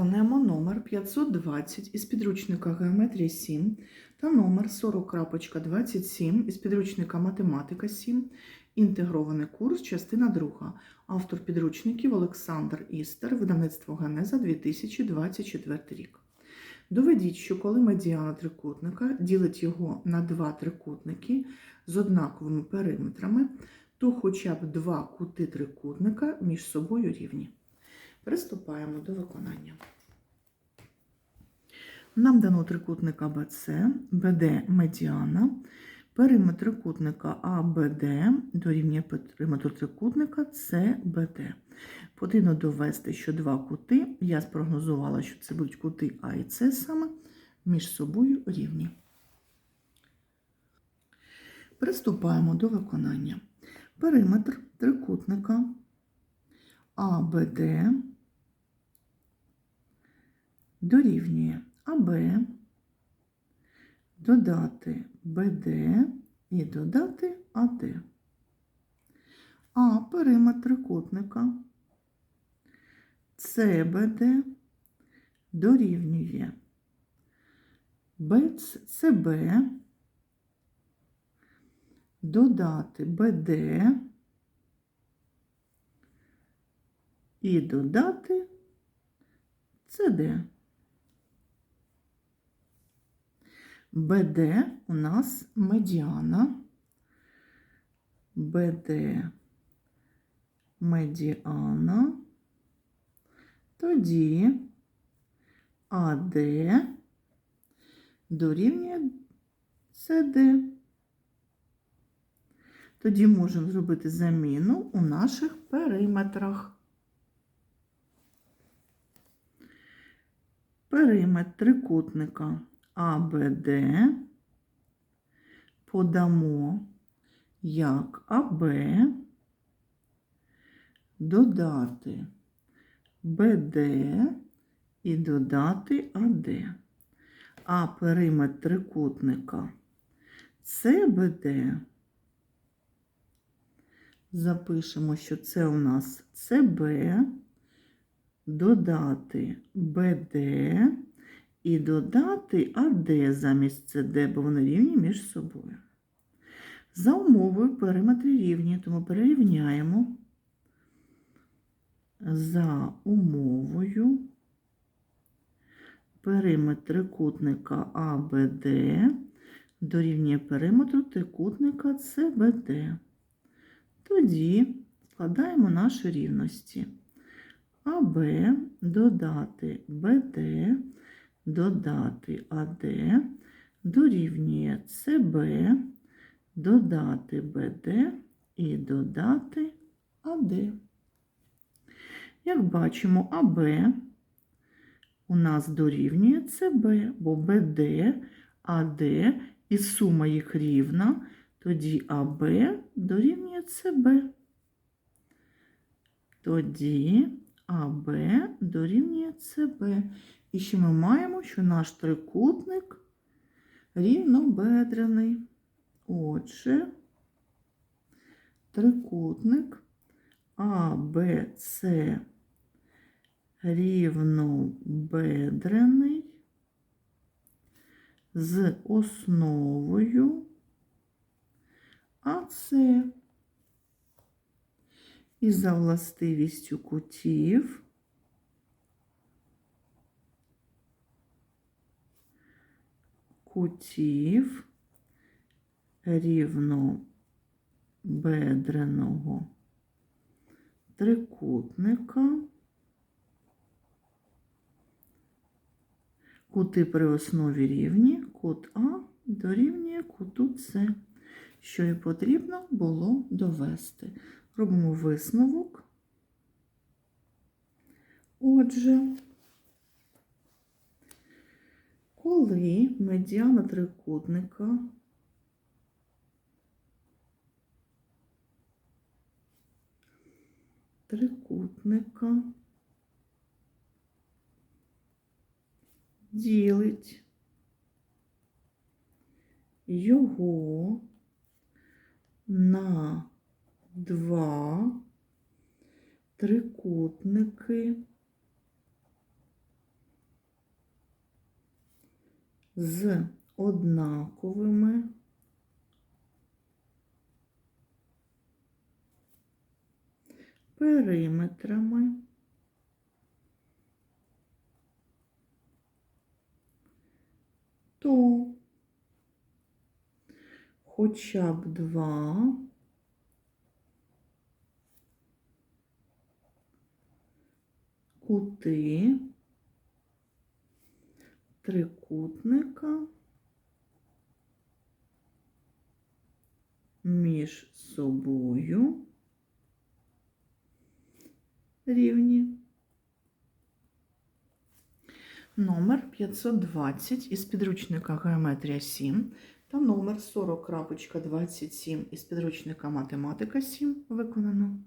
Виконуємо номер 520 із підручника Геометрія 7 та номер 40.27 із підручника Математика 7, інтегрований курс, частина 2. Автор підручників Олександр Істер, видавництво Генеза 2024 рік. Доведіть, що коли медіана трикутника ділить його на два трикутники з однаковими периметрами, то хоча б два кути трикутника між собою рівні. Приступаємо до виконання. Нам дано трикутник АБЦ, БД медіана, периметр трикутника АБД дорівнює периметру трикутника СБД. Потрібно довести, що два кути, я спрогнозувала, що це будуть кути А і С саме, між собою рівні. Приступаємо до виконання. Периметр трикутника АБД дорівнює АБ, додати БД і додати АД. А периметр трикутника СБД дорівнює СБ, додати БД і додати СД. БД у нас медіана. БД медіана. Тоді АД дорівнює СД. Тоді можемо зробити заміну у наших периметрах. Периметр трикутника АБД подамо як АБ, додати БД і додати АД. А периметр трикутника СБД запишемо, що це у нас СБ, додати БД і додати АД замість СД, бо вони рівні між собою. За умовою периметри рівні, тому перерівняємо за умовою периметр трикутника АБД дорівнює периметру трикутника СБД. Тоді складаємо наші рівності. АБ додати БД, додати АД, дорівнює СБ, додати БД і додати АД. Як бачимо, АБ у нас дорівнює СБ, бо БД, АД і сума їх рівна, тоді АБ дорівнює СБ. Тоді АБ дорівнює СБ. І ще ми маємо, що наш трикутник рівнобедрений. Отже, трикутник АБЦ рівнобедрений з основою АЦ. І за властивістю кутів кутів рівнобедреного трикутника. Кути при основі рівні, кут А дорівнює куту С, що і потрібно було довести. Робимо висновок. Отже, коли медіана трикутника трикутника ділить його на два трикутники з однаковими периметрами. То хоча б два. Кути трикутника між собою рівні. Номер 520 із підручника Геометрія 7 та номер 40.27 із підручника Математика 7 виконано.